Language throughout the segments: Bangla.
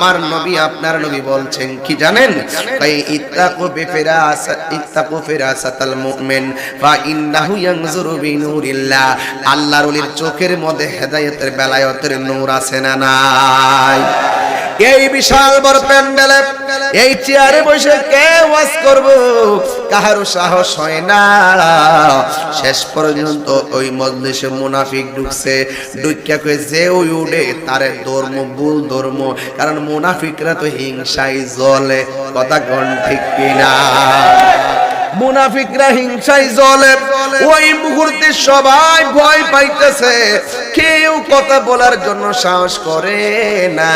আমার নবী, আপনার নবী বলছেন, কি জানেন? তাই ইত্তাকু বিফিরাস, ইত্তাকু ফিরাসাতাল মুমিন, ফা ইন্নাহু ইয়ানজুরু বিনুরিল্লাহ। আল্লাহর ওলির চোখের মধ্যে হেদায়েতের বেলায়তের নূর আছে না নাই? এই বিশাল বড় প্যান্ডেলে, এই চেয়ারে বসে কে ওয়াজ করব? কাহারও সাহস হয় না। শেষ পর্যন্ত ওই মজলিসে মুনাফিক ঢুকছে। ঢুকিয়া কই যে ওই উড়ে, তার ধর্ম, ভুল ধর্ম। কারণ মুনাফিকরা তো হিংসাই জ্বলে। কথা গণ ঠিক কিনা? মুনাফিকরা হিংসায় জ্বলে ওই মুহূর্তে সবাই ভয় পাইতেছে। কেউ কথা বলার জন্য সাহস করে না।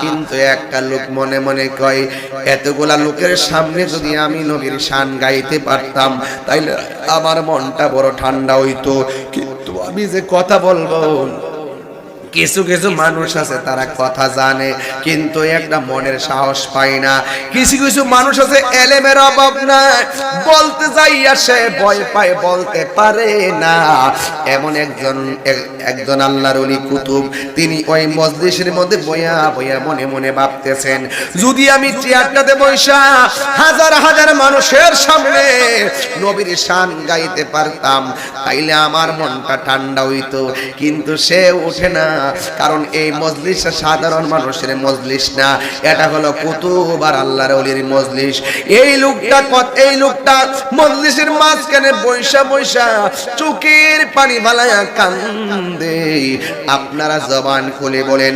কিন্তু একটা লোক মনে মনে কয়, এতগুলা লোকের সামনে যদি আমি নবীর শান গাইতে পারতাম, তাইলে আমার মনটা বড় ঠান্ডা হইতো। কিন্তু আমি যে কথা বলব কিছু কিছু মানুষ আছে, তারা কথা জানে, কিন্তু একটা মনের সাহস পায় না। কিছু কিছু মানুষ আছে, এলেমের অভাব নাই, বলতে যাই আসে ভয় পায়, বলতে পারে না। এমন একজন একজন আল্লাহর অলি কুতুব, তিনি ওই মজলিসের মধ্যে বইয়া বইয়া মনে মনে ভাবতেছেন, যদি আমি চেয়ারটাতে বৈশা হাজার হাজার মানুষের সামনে নবীর শান গাইতে পারতাম, তাইলে আমার মনটা ঠান্ডা হইতো। কিন্তু সে ওঠে না। না, কারণ এই মজলিসটা সাধারণ মানুষের মজলিস না। এটা হলো কুতুবার আল্লাহর ওলির মজলিস। এই লোকটা এই লোকটা মজলিসের মাঝখানে বৈশা বৈশা চোখের পানি বালায়া কান্দে। আপনারা জবান খুলে বলেন,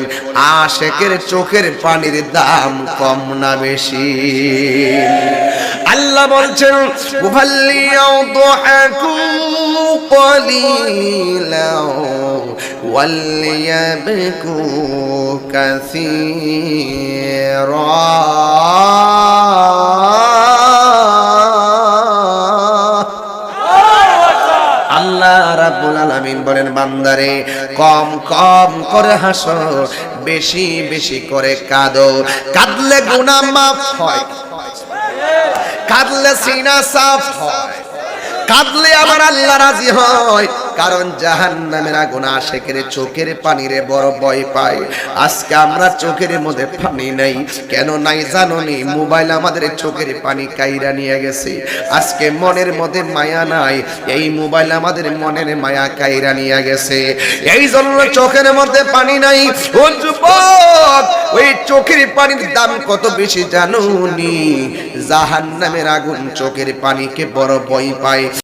আশেকের চোখের পানির দাম কম না বেশি? আল্লাহ বলছেন উহাল্লিয়াও দোহাকু পলিলাও وليبكوا كثيرا আল্লাহ রাব্বুল আলামিন বলেন বান্দারে কম কম করে হাসো বেশি বেশি করে কাঁদো কাঁদলে গুনাহ মাফ হয় কাঁদলে সিনা সাফ হয় কাঁদলে আমার আল্লাহ রাজি হয় কারণ জাহান্নামের আগুন আসে আশেকের চোখের পানিরে বড় ভয় পায়। আজকে আমরা চোখের মধ্যে পানি নাই। কেন নাই জানো নি? মোবাইল আমাদের চোখের পানি কাইরা নিয়ে গেছে। আজকে মনের মধ্যে মায়া নাই। এই মোবাইল আমাদের মনের মায়া কাইরা নিয়ে গেছে। এই জন্য চোখের মধ্যে পানি নাই। ও যুবক, ওই চোখের পানির দাম কত বেশি জানো নি? জাহান্নামের আগুন চোখের পানিকে বড় ভয় পায়।